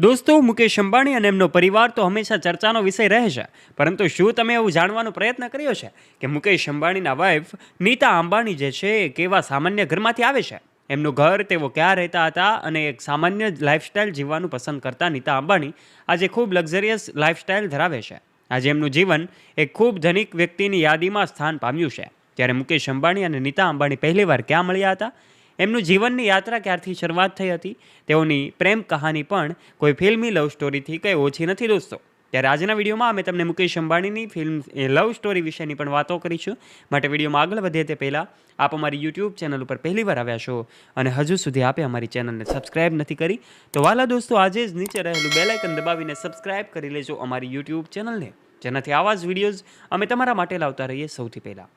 દોસ્તો, મુકેશ અંબાણી અને એમનો પરિવાર તો હંમેશા ચર્ચાનો વિષય રહે છે. પરંતુ શું તમે એવું જાણવાનો પ્રયત્ન કર્યો છે કે મુકેશ અંબાણીના વાઇફ નીતા અંબાણી જે છે, એ કેવા સામાન્ય ઘરમાંથી આવે છે? એમનું ઘર તેઓ ક્યાં રહેતા હતા અને એક સામાન્ય લાઇફસ્ટાઇલ જીવવાનું પસંદ કરતા નીતા અંબાણી આજે ખૂબ લક્ઝરિયસ લાઇફસ્ટાઇલ ધરાવે છે. આજે એમનું જીવન એક ખૂબ ધનિક વ્યક્તિની યાદીમાં સ્થાન પામ્યું છે. ત્યારે મુકેશ અંબાણી અને નીતા અંબાણી પહેલીવાર ક્યાં મળ્યા હતા? એમનું જીવનની યાત્રા ક્યારથી શરૂઆત થઈ હતી? તેઓની પ્રેમ કહાની પણ કોઈ ફિલ્મી લવ સ્ટોરીથી કંઈ ઓછી નથી, દોસ્તો. ત્યારે આજના વિડીયોમાં અમે તમને મુકેશ અંબાણીની ફિલ્મ લવ સ્ટોરી વિશેની પણ વાતો કરીશું. માટે વિડીયોમાં આગળ વધે તે પહેલાં આપ અમારી યુટ્યુબ ચેનલ ઉપર પહેલીવાર આવ્યા છો અને હજુ સુધી આપે અમારી ચેનલને સબસ્ક્રાઇબ નથી કરી, તો વાલા દોસ્તો, આજે જ નીચે રહેલું બેલાઇકન દબાવીને સબસ્ક્રાઇબ કરી લેજો અમારી યુટ્યુબ ચેનલને. જેનાથી આવા જ વિડીયોઝ અમે તમારા માટે લાવતા રહીએ સૌથી પહેલાં.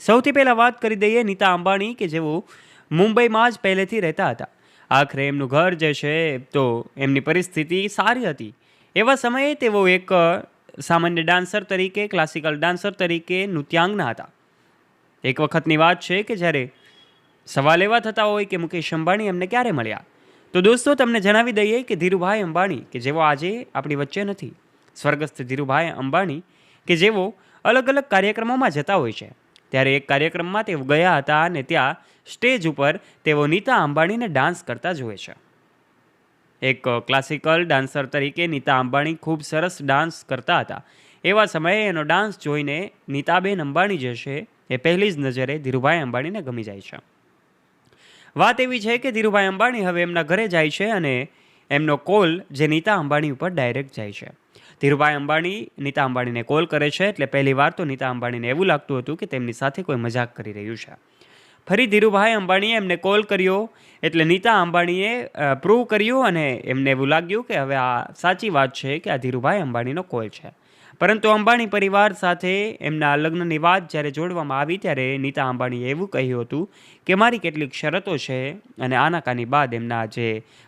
સૌથી પહેલાં વાત કરી દઈએ નીતા અંબાણી કે જેઓ મુંબઈમાં જ પહેલેથી રહેતા હતા. આખરે એમનું ઘર જે છે, તો એમની પરિસ્થિતિ સારી હતી. એવા સમયે તેઓ એક સામાન્ય ડાન્સર તરીકે, ક્લાસિકલ ડાન્સર તરીકે નૃત્યાંગના હતા. એક વખતની વાત છે કે જ્યારે સવાલ એવા થતા હોય કે મુકેશ અંબાણી એમને ક્યારે મળ્યા? તો દોસ્તો, તમને જણાવી દઈએ કે ધીરુભાઈ અંબાણી, કે જેઓ આજે આપણી વચ્ચે નથી. સ્વર્ગસ્થ ધીરુભાઈ અંબાણી, કે જેઓ અલગ અલગ કાર્યક્રમોમાં જતા હોય છે. ત્યારે એક કાર્યક્રમમાં તેઓ ગયા હતા અને ત્યાં સ્ટેજ ઉપર તેઓ નીતા અંબાણીને ડાન્સ કરતા જુએ છે. એક ક્લાસિકલ ડાન્સર તરીકે નીતા અંબાણી ખૂબ સરસ ડાન્સ કરતા હતા. એવા સમયે એનો ડાન્સ જોઈને નીતાબેન અંબાણી જે છે, એ પહેલી જ નજરે ધીરુભાઈ અંબાણીને ગમી જાય છે. વાત એવી છે કે ધીરુભાઈ અંબાણી હવે એમના ઘરે જાય છે અને એમનો કોલ જે નીતા અંબાણી ઉપર ડાયરેક્ટ જાય છે. ધીરુભાઈ અંબાણી નીતા અંબાણીને કોલ કરે છે એટલે પહેલી વાર તો નીતા અંબાણીને એવું લાગતું હતું કે તેમની સાથે કોઈ મજાક કરી રહ્યું છે. ફરી ધીરુભાઈ અંબાણીએ એમને કોલ કર્યો એટલે નીતા અંબાણીએ પ્રૂવ કર્યું અને એમને એવું લાગ્યું કે હવે આ સાચી વાત છે કે આ ધીરુભાઈ અંબાણીનો કોલ છે. પરંતુ અંબાણી પરિવાર સાથે એમના લગ્નની વાત જ્યારે જોડવામાં આવી ત્યારે નીતા અંબાણીએ એવું કહ્યું હતું કે, મારી કેટલીક શરતો છે અને આનાકાની બાદ એમના જે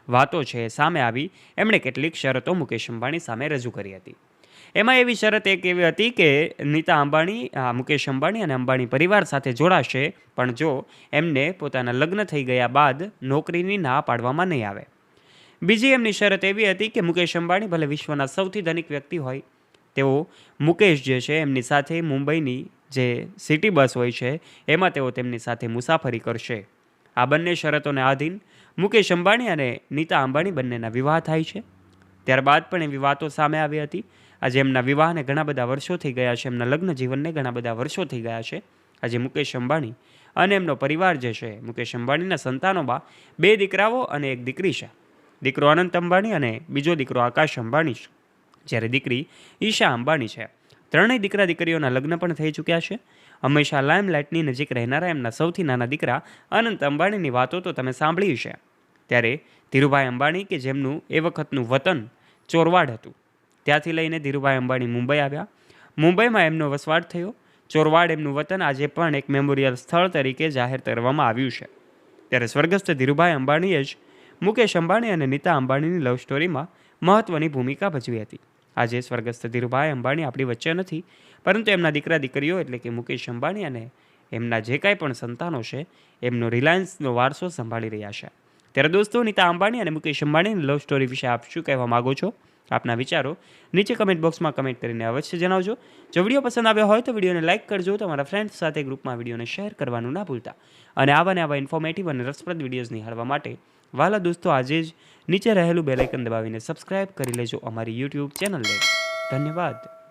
વાતો છે સામે આવી. એમણે કેટલીક શરતો મુકેશ અંબાણી સામે રજૂ કરી હતી. એમાં એવી શરત એક એવી હતી કે, નીતા અંબાણી મુકેશ અંબાણી અને અંબાણી પરિવાર સાથે જોડાશે, પણ જો એમને પોતાના લગ્ન થઈ ગયા બાદ નોકરીની ના પાડવામાં નહીં આવે. બીજી એમની શરત એવી હતી કે, મુકેશ અંબાણી ભલે વિશ્વના સૌથી ધનિક વ્યક્તિ હોય તેઓ મુકેશ જે છે, એમની સાથે મુંબઈની જે સિટી બસ હોય છે, એમાં તેઓ તેમની સાથે મુસાફરી કરશે. આ બંને શરતોને આધીન મુકેશ અંબાણી અને નીતા અંબાણી બંનેના વિવાહ થાય છે. ત્યારબાદ પણ એવી વાતો સામે આવી હતી. આજે એમના વિવાહને ઘણા બધા વર્ષો થઈ ગયા છે, એમના લગ્ન જીવનને ઘણા બધા વર્ષો થઈ ગયા છે. આજે મુકેશ અંબાણી અને એમનો પરિવાર જે છે, મુકેશ અંબાણીના સંતાનોમાં બે દીકરાઓ અને એક દીકરી છે. દીકરો અનંત અંબાણી અને બીજો દીકરો આકાશ અંબાણી છે. જ્યારે દીકરી ઈશા અંબાણી છે. ત્રણેય દીકરા દીકરીઓના લગ્ન પણ થઈ ચૂક્યા છે. હંમેશા લાઇમલાઇટની નજીક રહેનારા એમના સૌથી નાના દીકરા અનંત અંબાણીની વાતો તો તમે સાંભળી છે ત્યારે ધીરુભાઈ અંબાણી કે જેમનું એ વખતનું વતન ચોરવાડ હતું. ત્યાંથી લઈને ધીરુભાઈ અંબાણી મુંબઈ આવ્યા. મુંબઈમાં એમનો વસવાટ થયો. ચોરવાડ એમનું વતન આજે પણ એક મેમોરિયલ સ્થળ તરીકે જાહેર કરવામાં આવ્યું છે. ત્યારે સ્વર્ગસ્થ ધીરુભાઈ અંબાણીએ જ મુકેશ અંબાણી અને નીતા અંબાણીની લવ સ્ટોરીમાં મહત્ત્વની ભૂમિકા ભજવી હતી. આજે સ્વર્ગસ્થ ધીરુભાઈ અંબાણી આપણી વચ્ચે નથી, પરંતુ એમના દીકરા દીકરીઓ એટલે કે મુકેશ અંબાણી અને એમના જે કાંઈ પણ સંતાનો છે, એમનો રિલાયન્સનો વારસો સંભાળી રહ્યા છે. ત્યારે દોસ્તો, નીતા અંબાણી અને મુકેશ અંબાણીની લવ સ્ટોરી વિશે આપ શું કહેવા માગો છો? આપના વિચારો નીચે કમેન્ટ બોક્સમાં કમેન્ટ કરીને અવશ્ય જણાવજો. જો વીડિયો પસંદ આવ્યો હોય તો વિડીયોને લાઇક કરજો, તમારા ફ્રેન્ડ્સ સાથે ગ્રુપમાં વિડીયોને શેર કરવાનું ના ભૂલતા. અને આવા ને આવા ઇન્ફોર્મેટિવ અને રસપ્રદ વિડીયોઝ નિહાળવા માટે વાલા દોસ્તો, આજે જ નીચે રહેલું બેલાઇકન દબાવીને સબસ્ક્રાઇબ કરી લેજો અમારી યુટ્યુબ ચેનલને ધન્યવાદ.